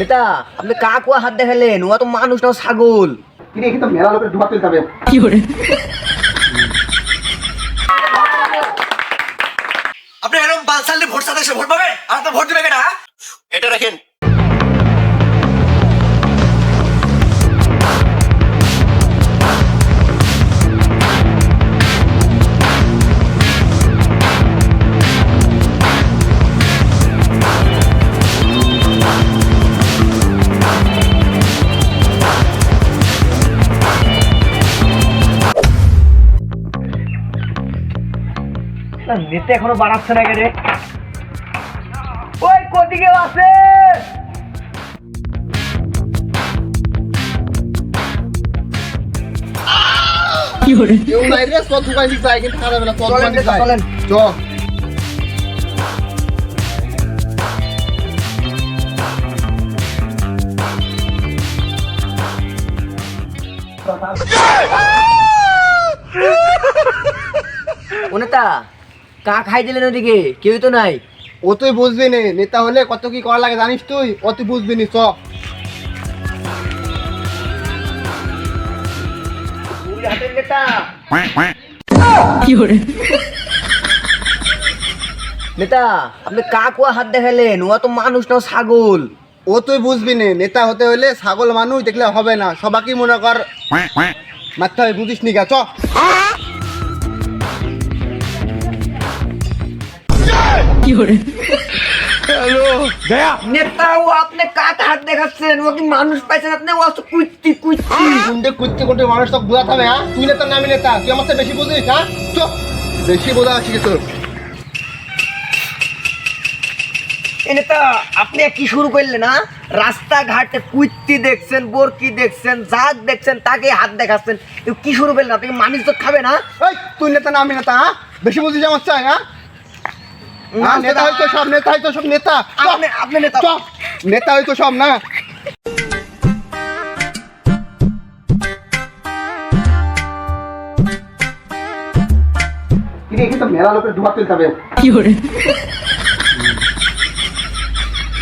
নেতা আপনি কাকুয়া হাত দেখালেন ওয়া তো মানুষ না ছাগল। কি কিন্তু মেলা লোকের ধোয়া তুলতে হবে। আপনি এরকম বালসালে ভোট সাথে ভোট পাবেন? আর তো ভোট দিবে না এটা রাখেন। নেতা এখনও বাড়াচ্ছে না কেটে ওই কোদিকে আছে কেউ নাই রে সব দোকান দিক যায় কিন্তু খারাপ না সব দোকান দিক যায় চ। ও নেতা কা খাই দিলেন ওদিকে? কেউ তো নাই। ও তুই বুঝবি নে নেতা হলে কত কি করা লাগে জানিস তুই? ও তুই বুঝবি নি চ। নেতা? আপনি কাকুয়া হাত দেখালেন? ও তো মানুষ না ছাগল। ও তুই বুঝবি নে নেতা হতে হলে ছাগল মানুষ দেখলে হবে না। সবাইকে মনে কর? মারতে হবে বুঝিস নি গা চ। নেতা ও আপনি কাক হাত দেখাচ্ছেন? ও কি মানুষ পাইছেন আপনি? ও তো কুইতি কুইতি। কুন্ডে কুচতে কুন্ডে মানুষ সব বোঝাতে হবে হ্যাঁ? তুই নেতা নামি নেতা? তুই আমার বেশি বুঝিস হ্যাঁ? চ বেশি বোঝা আছে তোর? নেতা আপনি কি শুরু করলেন না রাস্তাঘাটে কুইতি দেখছেন বরকি দেখছেন জাগ দেখছেন তাকে হাত দেখাচ্ছেন। কি শুরু করলেন? আপনি মানুষ তো খাবে না এই তুই নেতা নামি নেতা হ্যাঁ? বেশি বুঝিস আমার চাই হ্যাঁ হ্যাঁ, নেতা। হয়তো সব নেতা হয়তো সব নেতা। আপনি আপনি নেতা। নেতা হয়তো সব না। কিন্তু মেলা লোকের ধোয়া তুলতে হবে।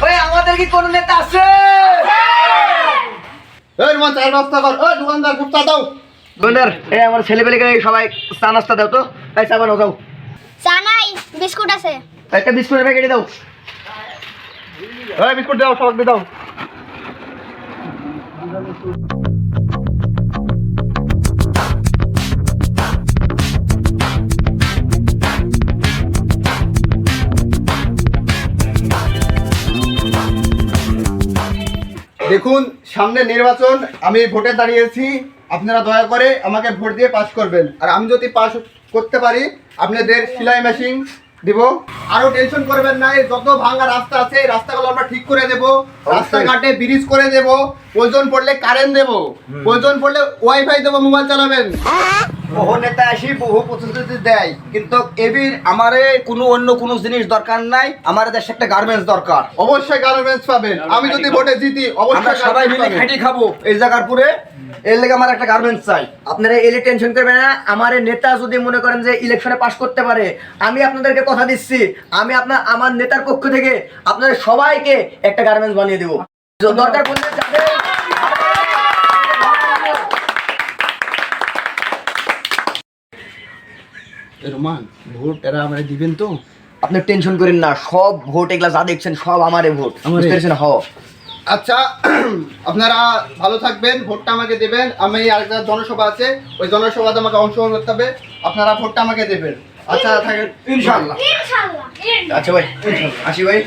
ওই আমাদের কি কোনো নেতা আছে? চার কর। ওই দোকানদার দাও। দোকানদার এই আমার ছেলে পেলে সবাই চা নাস্তা দাও তো। তাই চা বানাও যাও। চা নাই বিস্কুট আছে। একটা বিস্কুটের প্যাকেট দাও। এই বিস্কুট দাও, সবাইকে দাও। দেখুন, সামনে নির্বাচন, আমি ভোটে দাঁড়িয়েছি। আপনারা দয়া করে আমাকে ভোট দিয়ে পাস করবেন। আর আমি যদি পাস করতে পারি, আপনাদের সেলাই মেশিন দিব। আরও টেনশন করবেন না যত ভাঙা রাস্তা আছে রাস্তাগুলো আমরা ঠিক করে দেব। রাস্তাঘাটে ব্রিজ করে দেব। প্রয়োজন পড়লে কারেন্ট দেব। প্রয়োজন পড়লে ওয়াইফাই দেবো মোবাইল চালাবেন। বহু নেতা আসি বহু প্রতিশ্রুতি দেয় কিন্তু এবির আমারে কোনো অন্য কোনো জিনিস দরকার নাই আমার দেশে একটা গার্মেন্টস দরকার। অবশ্যই গার্মেন্টস পাবেন। আমি যদি ভোটে জিতি অবশ্যই সবাই মিলে। খাটি খাব এই জায়গার পুরে। এর লেগে আমার একটা গার্মেন্টস চাই। আপনারা এলে টেনশন করবেন না। আমার নেতা যদি মনে করেন যে ইলেকশনে পাশ করতে পারে আমি আপনাদেরকে কথা দিচ্ছি। আমি আপনার আমার নেতার পক্ষ থেকে আপনাদের সবাইকে একটা গার্মেন্টস বানিয়ে দেবো। দরকার পড়লে যাদের রোমান ভোট এরা আমরা দিবেন তো? আপনি টেনশন করেন না সব ভোট এগুলা যা দেখছেন সব আমারে ভোট। বুঝতে পেরেছেন? হ। আচ্ছা আপনারা ভালো থাকবেন ভোটটা আমাকে দেবেন। আমি আরেকটা জনসভা আছে ওই জনসভাতে আমাকে অংশগ্রহণ করতে হবে। আপনারা ভোটটা আমাকে দেবেন। আচ্ছা থাকেন। ইনশাআল্লাহ। ইনশাআল্লাহ আচ্ছা ভাই আসি ভাই।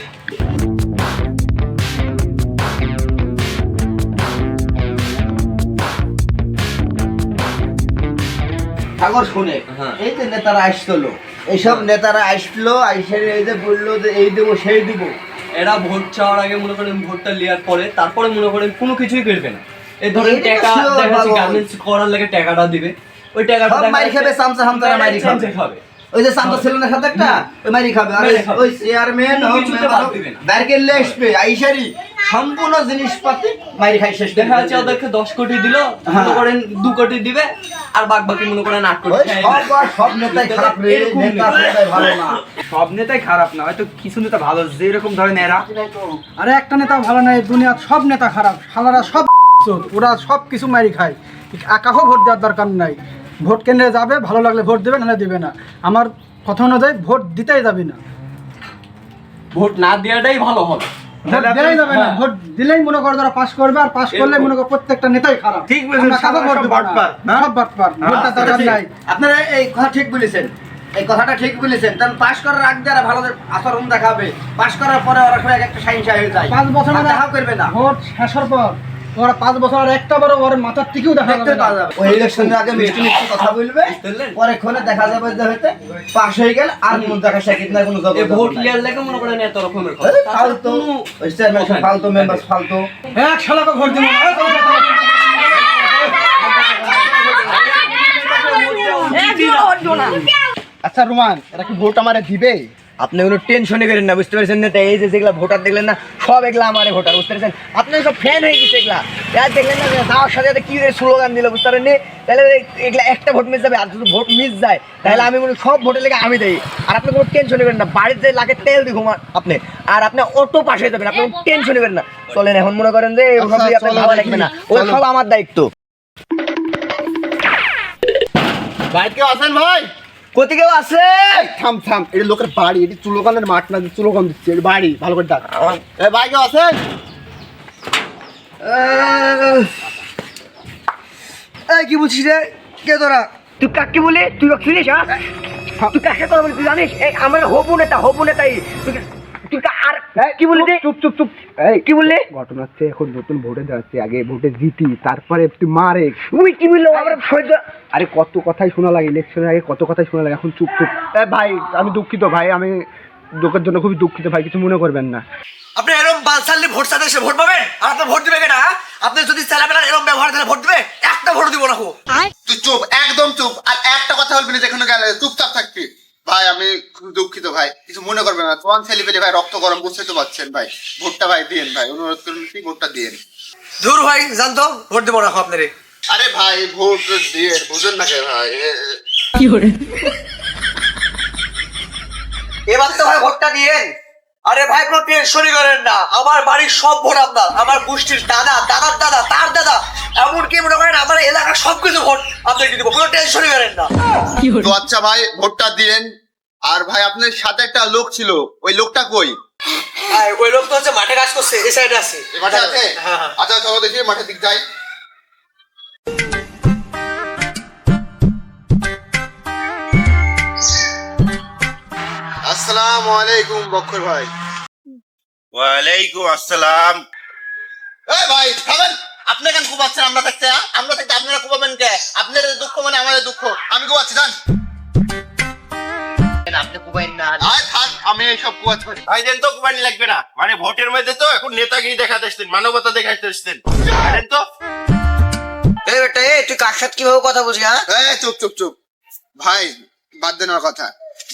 ঠাকুর শুনে এই যে নেতারা আসছিল এইসব নেতারা আসলো আইসে এই যে বলল যে এই দেবো সেই দেবো। এরা ভোট চাওয়ার আগে মনে করেন ভোটটা নেওয়ার পরে তারপরে মনে করেন কোনো কিছুই করবে না। এই ধরেন টাকা দেখা যাচ্ছে গার্মেন্টস করার লাগে টাকাটা দিবে। ওই টাকাটা মাইর খাবে, সামসা হামসারা মাইরি খাবে। ওই যে সামনে ছিল না সাথে একটা ওই মারি খাবে। আর ওই চেয়ারম্যান না। ব্যারকেল আসবে আইসারি সম্পূর্ণ জিনিসপাতি মাইরি খাই শেষ দেখা যাচ্ছে ওদেরকে দশ কোটি দিল মনে করেন দু কোটি দিবে আর বাকি মনে করেন আট কোটি সব নেতাই খারাপ রে নেতা। ভালো না। সব নেতাই খারাপ না হয়তো কিছু নেতা ভালো যেরকম ধরেন এরা। আরে একটা নেতা ভালো নাই দুনিয়ার সব নেতা খারাপ শালারা সব ওরা সব কিছু মারি খায়। কাকেও ভোট দেওয়ার দরকার নাই। ভোট কেন্দ্রে যাবে ভালো লাগলে ভোট দেবে না দেবে না। আমার কথা অনুযায়ী ভোট দিতেই যাবে না। ভোট না দেওয়াটাই ভালো হবে। দেওয়াই যাবে না। ভোট দিলেই মনে করো তারা পাস করবে আর পাস করলে মনে করো প্রত্যেকটা নেতাই খারাপ। ঠিক বলেছেন, আমরা ভোট সব দেবো না। বাটপার, সব বাটপার ভোটটা দরকার নাই। আপনারা এই কথা ঠিক বলেছেন। এই কথাটা ঠিক বলেছেন। কারণ পাশ করার আগে যারা ভালো আচরণ দেখাবে। পাশ করার পরে ওরা সবাই একটা সাইন্সা হয়ে যায়। পাঁচ বছর দেখাও করবে না। ভোট শেষের পর ওরা পাঁচ বছর আর একটা বড় ওর মাথার থেকেও দেখা যাবে ওই ইলেকশনের আগে মিষ্টি মিষ্টি কথা বলবে বুঝলেন? পরে ক্ষণে দেখা যাবে যে হইতে পাশ হয়ে গেল আর কোনো দেখা না কোনো জগৎ ভোট লিয়ার লেগে মনে করেন এত রকমের ফালতু চেয়ারম্যান ফালতু মেম্বার ফালতু। এক শালাকে ভোট দিব না এই তোর কথা বলছিস। আচ্ছা রোমান এটা কি ভোট আমারে দিবে? আপনি কোনো টেনশনই করেন না বুঝতে পারছেন না? তাই এই যে যেগুলা ভোটার দেখলেন না সব এগুলা আমারে ভোটার বুঝতে পারছেন? আপনি সব ফ্যান হয়ে গেছে এগুলা। আর দেখলেন না যে যাওয়ার সাথে সাথে কি স্লোগান দিল বুঝতে পারেননি? তাহলে এগুলা একটা ভোট মিস যাবে আর যদি ভোট মিস যায় তাহলে আমি মনে সব ভোটের লেগে আমি দেই আর আপনি কোনো টেনশনই করেন না বাড়িতে লাগে তেল দিই ঘুমান আপনি আর আপনি অটো পাশে যাবেন আপনি টেনশনই করেন না। চলেন এখন মনে করেন যে ওসব দিয়ে ভালো দেখি। লাগবে না। ওই সব আমার দায়িত্ব। ভাই কেউ আছেন ভাই? কোথা কেউ আছে? থাম থাম। এটা লোকের বাড়ি এটি চুলোকানের মাঠ না চুলোকান দিচ্ছে এটি বাড়ি ভালো করে ডাক এ ভাই কেউ আছে? আহ, এই কি বলছিস রে? কে তোরা? তুই কাকে বলে? তুই চিনিস হ্যাঁ? তুই কাকে কথা বলে তুই জানিস? এই আমার হবু নেতা হবু নেতাই। তুই তুই আর কি বললি চুপ চুপ চুপ কি বললি? ঘটনা হচ্ছে এখন নতুন ভোটে যাচ্ছে আগে ভোটে জিতি তারপরে একটু মারে। তুই কি বলল? আমার আরে কত কথাই শোনা লাগে ইলেকশনের আগে কত কথাই শোনা লাগে এখন চুপ চুপ। ভাই আমি দুঃখিত ভাই আমি লোকের জন্য খুবই দুঃখিত ভাই কিছু মনে করবেন না। আপনি এরকম বালসাল্লি ভোট সাথে এসে ভোট পাবেন? আর আপনার ভোট দিবে কেনা আপনি যদি চালাবেন এরকম ব্যবহার তাহলে ভোট দিবে একটা ভোট দিব না তুই চুপ একদম চুপ আর একটা কথা বলবি না যেখানে গেলে চুপচাপ থাকবি। ভাই আমি দুঃখিত ভাই। কিছু মনে করবেন না। তোমার ছেলে পেলে ভাই রক্ত গরম বুঝতে তো পারছেন ভাই। ভোটটা ভাই দিয়েন ভাই। অনুরোধ করুন কি ভোটটা দিয়েন? দূর ভাই জানতো? ভোট দেবো না আপনারে। আরে ভাই ভোট দিয়ে বুঝেন না কে ভাই। এবার তো ভাই ভোটটা দিয়েন। আরে ভাই কোনো টেনশনই করেন না। আমার বাড়ির সব ভোট আপনার। আমার গোষ্ঠীর দাদা দাদার দাদা তার দাদা। এমনকি মনে করেন আমার এলাকার সবকিছু ভোট আপনাকে দিব। কোনো টেনশনই করেন না। তো আচ্ছা ভাই ভোটটা দিলেন। আর ভাই আপনার সাথে একটা লোক ছিল। ওই লোকটা কই? ওই লোক তো হচ্ছে মাঠে কাজ করছে এই সাইডে আছে। মাঠে আছে? হ্যাঁ। হ্যাঁ আচ্ছা চলো দেখি মাঠের দিক যাই। আসসালামু আলাইকুম বক্ষর ভাই। ওয়ালাইকুম আসসালাম। এই ভাই খাবেন আপনি কেন কুবাচ্ছেন আমরা থাকতে হ্যাঁ? আমরা থাকতে আপনারা কুবাবেন কে? আপনাদের দুঃখ মানে আমাদের দুঃখ। আমি কুবাচ্ছি জান আপনি কুবাইন না। আয় থাক আমি এইসব কুবাচ্ছি পারি। ভাই দেন তো কুমানি লাগবে না। মানে ভোটের মধ্যে তো এখন নেতাগিরি দেখাতে এসছেন মানবতা দেখাতে এসছেন। জানেন তো। এই বেটা এই তুই কার সাথে কীভাবে কথা বলছিস হ্যাঁ? এই চুপ চুপ চুপ। ভাই বাদ দেন কথা।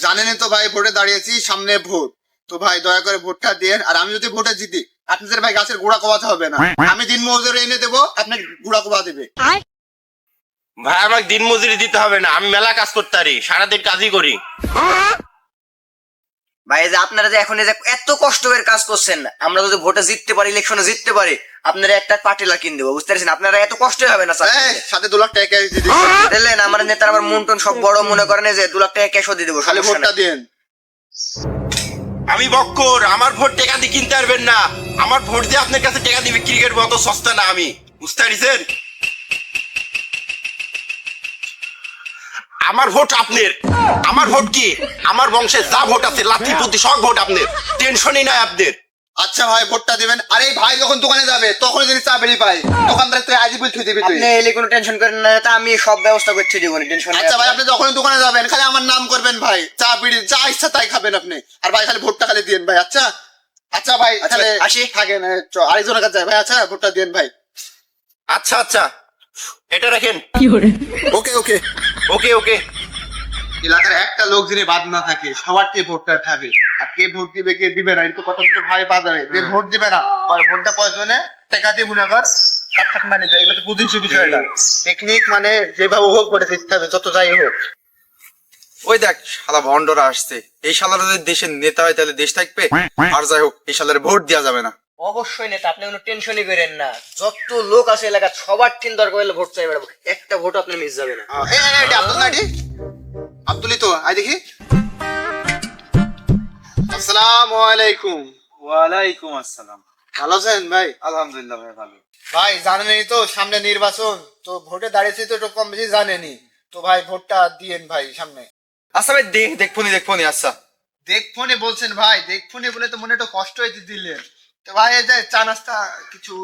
জানেনই তো ভাই ভোটে দাঁড়িয়েছি সামনে ভোট। তো ভাই দয়া করে ভোটটা দিয়ে আর আমি যদি ভোটে জিতি আপনাদের ভাই গাছের গোড়া কবাতে হবে না। আমি দিন মজুরি এনে দেবো আপনাকে গুড়া কবা দেবে। ভাই আমাকে দিন মজুরি দিতে হবে না আমি মেলা কাজ করতে পারি সারাদিন কাজই করি। ভাই যে আপনারা যে এখন যে এত কষ্ট করে কাজ করছেন আমরা যদি ভোটে জিততে পারি ইলেকশনে জিততে পারি আপনারা একটা পার্টিলা কিন দেবো বুঝতে পারছেন? আপনারা এত কষ্ট হবে না স্যার? সাথে দু লাখ টাকা ক্যাশ দিয়ে দিবি। বুঝলেন আমার নেতার আবার মন টন সব বড় মনে করেন যে দু লাখ টাকা ক্যাশও দিয়ে দেবো খালি ভোটটা। দিন। আমি বক্কর আমার ভোট টেকা দিয়ে কিনতে পারবেন না। আমার ভোট দিয়ে আপনার কাছে টেকা দিয়ে বিক্রি করব অত সস্তা না আমি। বুঝতে পারছেন? আমার ভোট আপনার। আমার ভোট কি? আমার বংশের যা ভোট আছে লাঠি বুদ্ধি সব ভোট আপনার। টেনশনই নাই আপনার। আচ্ছা ভাই ভোটটা দিবেন। আরে এই ভাই যখন দোকানে যাবে তখন যদি চা বেরিয়ে পাই দোকানদার তুই আজই বলতে দিবি তুই। আপনি এলে কোনো টেনশন করেন না তা আমি সব ব্যবস্থা করছি দিব টেনশন আচ্ছা ভাই আপনি যখন দোকানে যাবেন খালি আমার নাম করবেন ভাই। চা বিড়ি যা ইচ্ছা তাই খাবেন আপনি। আর ভাই খালি ভোটটা খালি দিন ভাই আচ্ছা? আচ্ছা ভাই আচ্ছা, তাহলে আসি। থাকেন আরেকজনের কাছে যাই। ভাই আচ্ছা ভোটটা দিন ভাই। আচ্ছা আচ্ছা। এটা রাখেন। কি ওকে ওকে। ওকে ওকে এলাকার একটা লোক যিনি বাদ না থাকে সবারকে ভোটটা থাকে আর কে ভোট দিবে কে দিবে না এটা কথা তো ভাই যাবে। যে ভোট দিবে না আর ভোটটা প্রয়োজনে টাকা দিয়ে মনে কর কাট কাট মানে যায় এগুলো তো বুঝিস বিষয়টা টেকনিক মানে যেভাবে হোক করে দিতে হবে যত যাই হোক। ওই দেখ শালা ভন্ডরা আসছে। এই শালারা যদি দেশের নেতা হয় তাহলে দেশ থাকবে? আর যাই হোক এই শালারে ভোট দেওয়া যাবে না। অবশ্যই নেতা আপনি কোনো টেনশনই করেন না। যত লোক আছে এলাকা সবার টিন দরকার হলে ভোট চাই বেড়াবো একটা ভোট আপনি মিস যাবে না। আব্দুল না এটি? আব্দুলই তো আই দেখি। আসসালামু আলাইকুম ওয়ালাইকুম আসসালাম। ভালো আছেন ভাই? আলহামদুলিল্লাহ ভাই ভালো। ভাই জানেনই তো সামনে নির্বাচন। তো ভোটে দাঁড়িয়েছি তো একটু কম বেশি জানেনি তো ভাই ভোটটা দিয়েন ভাই সামনে। আচ্ছা ভাই দেখ দেখবনি দেখবনি আচ্ছা। দেখ ফোনে বলছেন ভাই দেখ ফোনে বলে তো মনে একটু কষ্ট হইতে দিলেন। তো ভাই এই যে চা নাস্তা কিছু।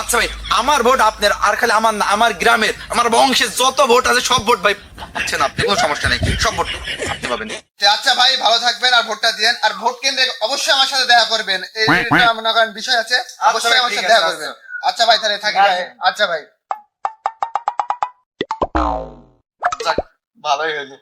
আচ্ছা ভাই আমার ভোট আপনার আর খালি আমার না আমার গ্রামের আমার বংশের যত ভোট আছে সব ভোট ভাই পাচ্ছেন আপনি কোনো সমস্যা নেই সব ভোট আপনি পাবেন। আচ্ছা ভাই ভালো থাকবেন আর ভোটটা দিয়েন আর ভোট কেন্দ্রে অবশ্যই আমার সাথে দেখা করবেন। এই মনে করেন বিষয় আছে অবশ্যই আমার সাথে দেখা করবেন। আচ্ছা। ভাই তাহলে থাকি ভাই। আচ্ছা। ভাই। ভালোই হয়েছে।